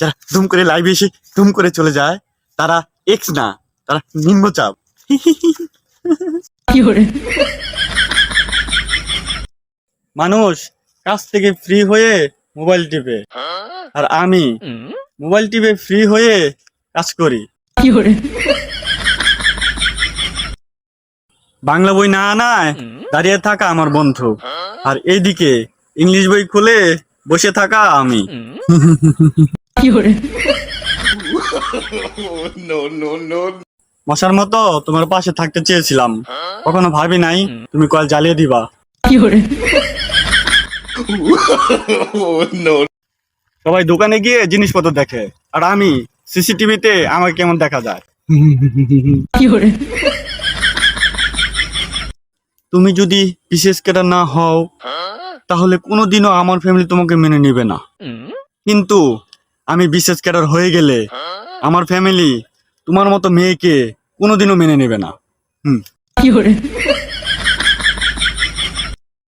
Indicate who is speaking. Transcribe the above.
Speaker 1: যারা ধুম করে লাইভে এসে ধুম করে চলে যায়, তারা এক্স না, তারা নিম্নচাপ। মানুষ কাছ থেকে ফ্রি হয়ে মোবাইল টিপে। আর আমি মোবাইল টিপে ফ্রি হয়ে কাজ করি। বাংলা বই না আনায় দাঁড়িয়ে থাকা আমার বন্ধু। আর এইদিকে ইংলিশ বই খুলে বসে থাকা আমি। মশার মতো তোমার পাশে থাকতে চেয়েছিলাম। কখনো ভাবি নাই তুমি কল জ্বালিয়ে দিবা। সবাই দোকানে গিয়ে জিনিসপত্র দেখে আর আমি সিসিটিভিতে আমাকে কেমন দেখা যায়। তুমি যদি বিশেষ কেটার না হও তাহলে কোনোদিনও আমার ফ্যামিলি তোমাকে মেনে নিবে না। কিন্তু আমি বিশেষ ক্যাডার হয়ে গেলে আমার ফ্যামিলি তোমার মতো মেয়েকে কোনোদিনও মেনে নেবে না। হুম।